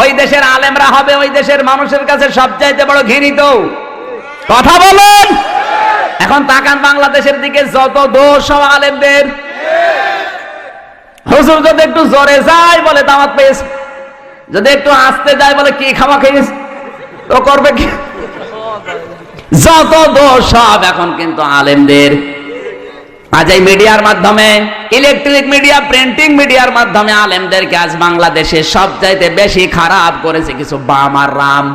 ওই দেশের আলেমরা হবে ওই দেশের মানুষের কাছে সবচাইতে বড় ঘৃণিত। কথা বলুন। এখন তাকান বাংলাদেশের দিকে যত দোষ আলেমদের। হুজুর যদি একটু জোরে যায় বলে দামাত পেয়েছে। যদি একটু আসতে যায় বলে কি খাওয়া খেয়েছ? তো করবে কি? যত দোষ সব এখন কিন্তু আলেমদের। আজ এই মিডিয়ার মাধ্যমে ইলেকট্রিক মিডিয়া প্রিন্টিং মিডিয়ার মাধ্যমে আলেমদেরকে আজ বাংলাদেশে সবচাইতে বেশি খারাপ করেছে কিছু বাম রাম।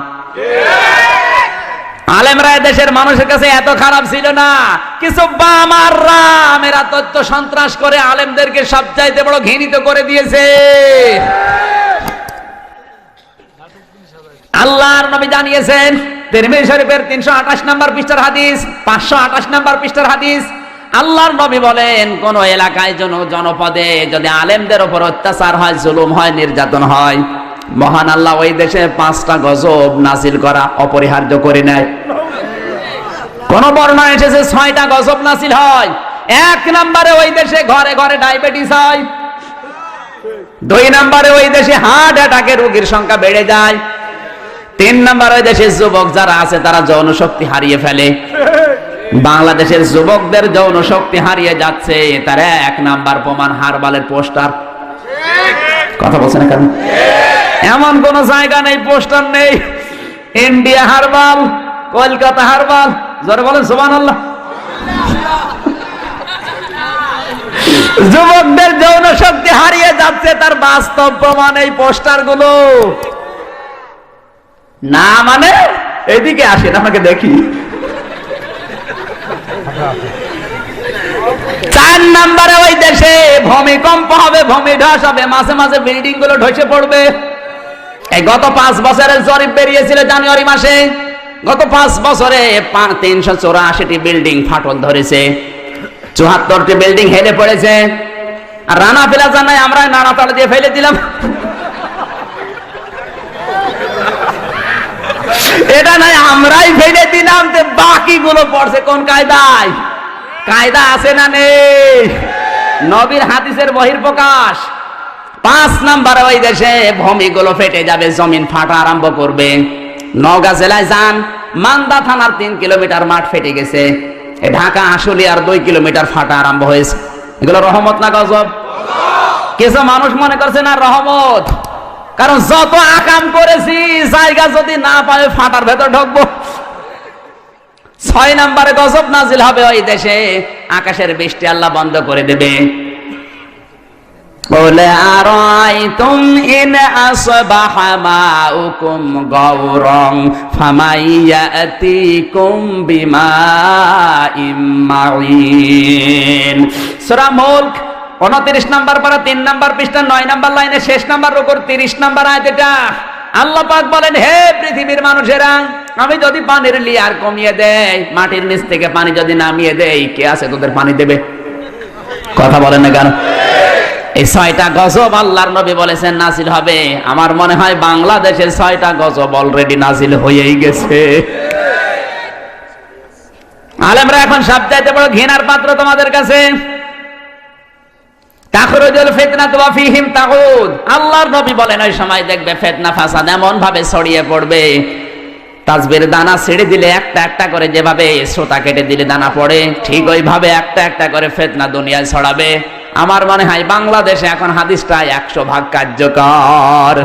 আলেমরা দেশের মানুষের কাছে এত খারাপ ছিল না। কিছু বাম রাম, এরা তথ্য সন্ত্রাস করে আলেমদেরকে সবচাইতে বড় ঘৃণিত করে দিয়েছে। আল্লাহর নবী জানিয়েছেন, তিরমিজি শরীফের 328 নম্বর পৃষ্ঠার হাদিস 528 নম্বর পৃষ্ঠার হাদিস আল্লাহর নবী বলেন, কোন এলাকায় জন, জনপদে যদি আলেমদের উপর অত্যাচার হয়, জুলুম হয়, নির্যাতন হয়, মহান আল্লাহ ওই দেশে পাঁচটা গজব নাজিল করা অপরিহার্য করে নেয়। কোন বর্ণনা এসেছে, ছয়টা গজব নাসিল হয়। এক নম্বরে ওই দেশে ঘরে ঘরে ডায়াবেটিস হয়। দুই নম্বরে ওই দেশে হার্ট অ্যাটাকের রোগীর সংখ্যা বেড়ে যায়। তিন নম্বর ওই দেশের যুবক যারা আছে, তারা যৌন শক্তি হারিয়ে ফেলে। বাংলাদেশের যুবকদের যৌন শক্তি হারিয়ে যাচ্ছে, তার এক নাম্বার প্রমাণ হারবালের পোস্টার। কথা বলছেন কেন? এমন কোন জায়গা নেই, পোস্টার নেই। India herbal, Kolkata herbal. জোরে বলেন সুবান আল্লাহ যুবকদের যৌন শক্তি হারিয়ে যাচ্ছে, তার বাস্তব প্রমাণ এই পোস্টারগুলো না মানে? এদিকে আসেন আমাকে দেখি। চার নাম্বারে ওই দেশে ভূমিকম্প হবে, ভূমি ধস হবে, মাঝে মাঝে বিল্ডিংগুলো ধসে পড়বে। এই গত পাঁচ বছরের জরিপ বেরিয়েছিল জানুয়ারি মাসে। গত পাঁচ বছরে তিনশো চৌরাশিটি বিল্ডিং ফাটল ধরেছে। চুহাত্তরটি বিল্ডিং হেলে পড়েছে। আর রানা ফেলা জানাই আমরা নানা তালা দিয়ে ফেলে দিলাম। এটা নাই, আমরাই ফেলে দিলাম তো বাকিগুলো পড়ছে কোন কায়দায়? কায়দা আছে না নেই? নবীর হাদিসের বহির প্রকাশ পাঁচ নাম্বার ওই দেশে ভূমিগুলো ফেটে যাবে, জমিন ফাটা আরম্ভ করবে। নওগাঁ জেলায় যান, মান্দা থানার তিন কিলোমিটার মাঠ ফেটে গেছে। ঢাকা, আশুলিয়ার দুই কিলোমিটার ফাটা আরম্ভ হয়েছে। এগুলো রহমত না গজব? কিছু মানুষ মনে করছে না রহমত। কারণ যত আকাম করেছি জায়গা যদি না পাবে ফাটার ভেতর ঢুকবো। ছয় নম্বরে গজব নাজিল হবে ওই দেশে। আকাশের বৃষ্টি আল্লাহ বন্ধ করে দেবে। আর তুম ইন আসবাহ মাউকুম গৌরং ফামাইয়াতিকুম বিমাইম মাইন সূরা মুলক, উনত্রিশ নাম্বার পারা, তিন নাম্বার পৃষ্ঠা, নয় নাম্বার লাইনে শেষ নাম্বার রুকুর তিরিশ নাম্বার আয়াত এটা। আল্লাহ পাক বলেন, হে পৃথিবীর মানুষেরা, আমি যদি পানির লিয়ার কমিয়ে দেই, মাটির নিচ থেকে পানি যদি নামিয়ে দেই, কে আছে তোদের পানি দেবে? কথা বলেন না কেন? এই ছয়টা গজব আল্লাহর নবী বলেছেন, নাজিল হবে। আমার মনে হয় বাংলাদেশের ছয়টা গজব অলরেডি নাজিল হয়েই গেছে। আলেমরা এখন সবচাইতে বড় ঘৃণার পাত্র তোমাদের কাছে। তাখরুজুল ফিতনাতু ওয়া ফীহিম তাগুদ। আল্লাহর নবী বলেন, ওই সময় দেখবে ফিতনা ফাসাদ এমন ভাবে ছড়িয়ে পড়বে। তাজবির দানা ছেড়ে দিলে একটা একটা করে যেভাবে শ্রোতা কেটে দিলে দানা পড়ে, ঠিক ওইভাবে একটা একটা করে ফেতনা দুনিয়ায় ছড়াবে। আমার মনে হয় বাংলাদেশে এখন হাদিসটা একশো ভাগ কার্যকর।